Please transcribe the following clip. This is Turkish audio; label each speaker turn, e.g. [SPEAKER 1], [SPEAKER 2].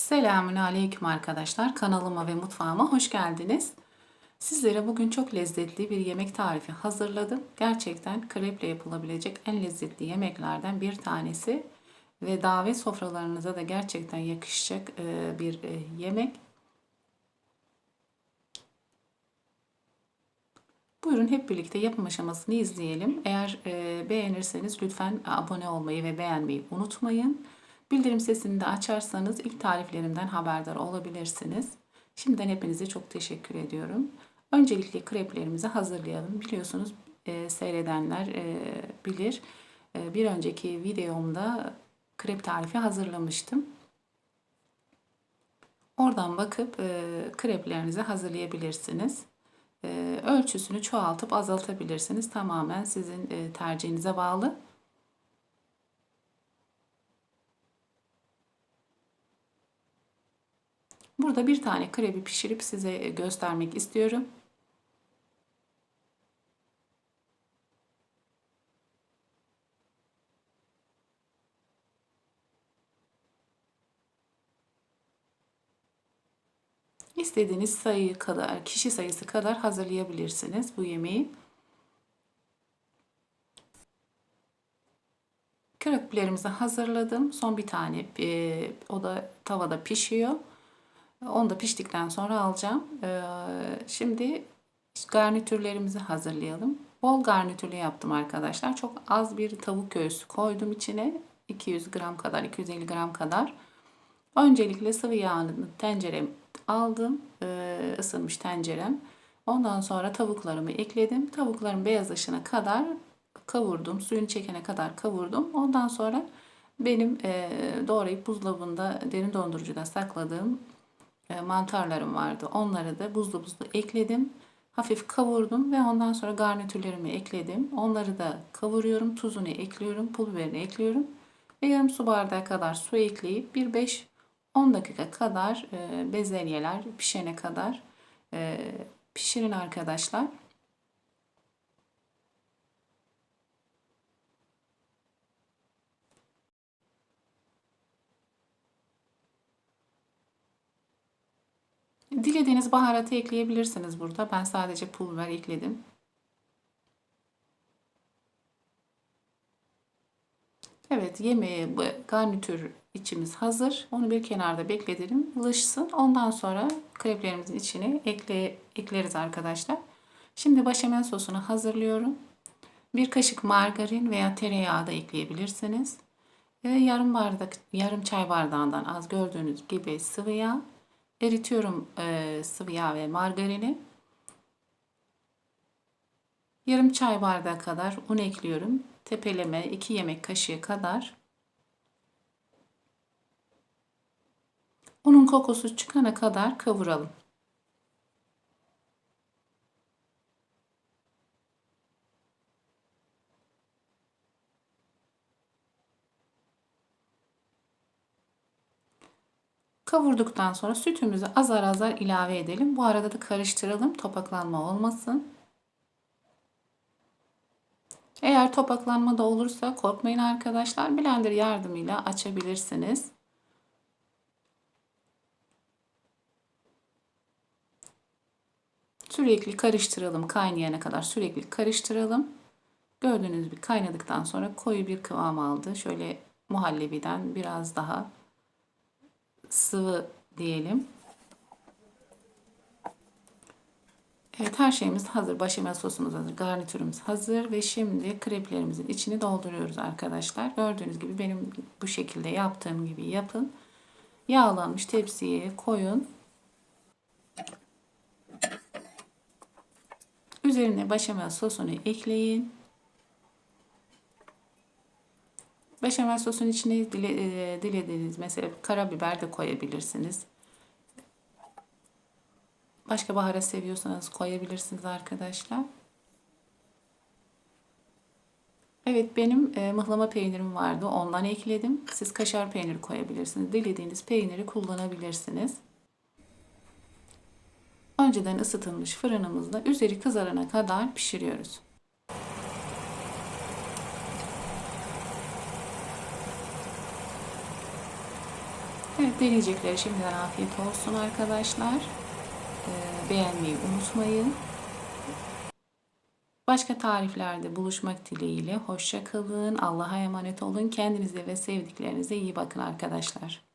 [SPEAKER 1] Selamün aleyküm arkadaşlar. Kanalıma ve mutfağıma hoş geldiniz. Sizlere bugün çok lezzetli bir yemek tarifi hazırladım. Gerçekten kreple yapılabilecek en lezzetli yemeklerden bir tanesi. Ve davet sofralarınıza da gerçekten yakışacak e, bir e, yemek. Buyurun hep birlikte yapım aşamasını izleyelim. Eğer e, beğenirseniz lütfen abone olmayı ve beğenmeyi unutmayın. Bildirim sesini de açarsanız ilk tariflerimden haberdar olabilirsiniz. Şimdiden hepinize çok teşekkür ediyorum. Öncelikle kreplerimizi hazırlayalım. Biliyorsunuz e, seyredenler e, bilir. E, bir önceki videomda krep tarifi hazırlamıştım. Oradan bakıp e, kreplerinizi hazırlayabilirsiniz. E, ölçüsünü çoğaltıp azaltabilirsiniz. Tamamen sizin e, tercihinize bağlı. Burada bir tane krebi pişirip size göstermek istiyorum. İstediğiniz sayı kadar, kişi sayısı kadar hazırlayabilirsiniz bu yemeği. Kreplerimizi hazırladım. Son bir tane e, o da tavada pişiyor. Onu da piştikten sonra alacağım. Ee, şimdi garnitürlerimizi hazırlayalım. Bol garnitürlü yaptım arkadaşlar. Çok az bir tavuk göğsü koydum içine. 200 gram kadar, 250 gram kadar. Öncelikle sıvı yağını tencerem aldım. Ee, tencerem. Ondan sonra tavuklarımı ekledim. Tavukların beyazlaşana kadar kavurdum. Suyunu çekene kadar kavurdum. Ondan sonra benim e, doğrayıp buzdolabında derin dondurucuda sakladığım mantarlarım vardı. Onları da buzlu buzlu ekledim. Hafif kavurdum ve ondan sonra garnitürlerimi ekledim. Onları da kavuruyorum. Tuzunu ekliyorum. Pul biberini ekliyorum. Ve yarım su bardağı kadar su ekleyip bir 5-10 dakika kadar e, bezelyeler pişene kadar e, pişirin arkadaşlar. Dilediğiniz baharatı ekleyebilirsiniz burada. Ben sadece pul biber ekledim. Evet yemeğe bu garnitür içimiz hazır. Onu bir kenarda bekletelim. Ilışsın. Ondan sonra kreplerimizin içine ekle, ekleriz arkadaşlar. Şimdi başamel sosunu hazırlıyorum. Bir kaşık margarin veya tereyağı da ekleyebilirsiniz. Ve yarım bardak, yarım çay bardağından az gördüğünüz gibi sıvı yağ eritiyorum e, sıvı yağ ve margarini. Yarım çay bardağı kadar un ekliyorum. Tepeleme 2 yemek kaşığı kadar. Unun kokusu çıkana kadar kavuralım. Kavurduktan sonra sütümüzü azar azar ilave edelim. Bu arada da karıştıralım. Topaklanma olmasın. Eğer topaklanma da olursa korkmayın arkadaşlar. Blender yardımıyla açabilirsiniz. Sürekli karıştıralım. Kaynayana kadar sürekli karıştıralım. Gördüğünüz gibi kaynadıktan sonra koyu bir kıvam aldı. Şöyle muhallebiden biraz daha sıvı diyelim. Evet her şeyimiz hazır. Başamel sosumuz hazır. Garnitürümüz hazır. Ve şimdi kreplerimizin içini dolduruyoruz arkadaşlar. Gördüğünüz gibi benim bu şekilde yaptığım gibi yapın. Yağlanmış tepsiye koyun. Üzerine başamel sosunu ekleyin. Beşamel sosun içine dile, e, dilediğiniz mesela karabiber de koyabilirsiniz. Başka baharat seviyorsanız koyabilirsiniz arkadaşlar. Evet benim e, mıhlama peynirim vardı. Ondan ekledim. Siz kaşar peyniri koyabilirsiniz. Dilediğiniz peyniri kullanabilirsiniz. Önceden ısıtılmış fırınımızda üzeri kızarana kadar pişiriyoruz. Evet deneyecekleri şimdiden afiyet olsun arkadaşlar. Ee, beğenmeyi unutmayın. Başka tariflerde buluşmak dileğiyle. Hoşça kalın. Allah'a emanet olun. Kendinize ve sevdiklerinize iyi bakın arkadaşlar.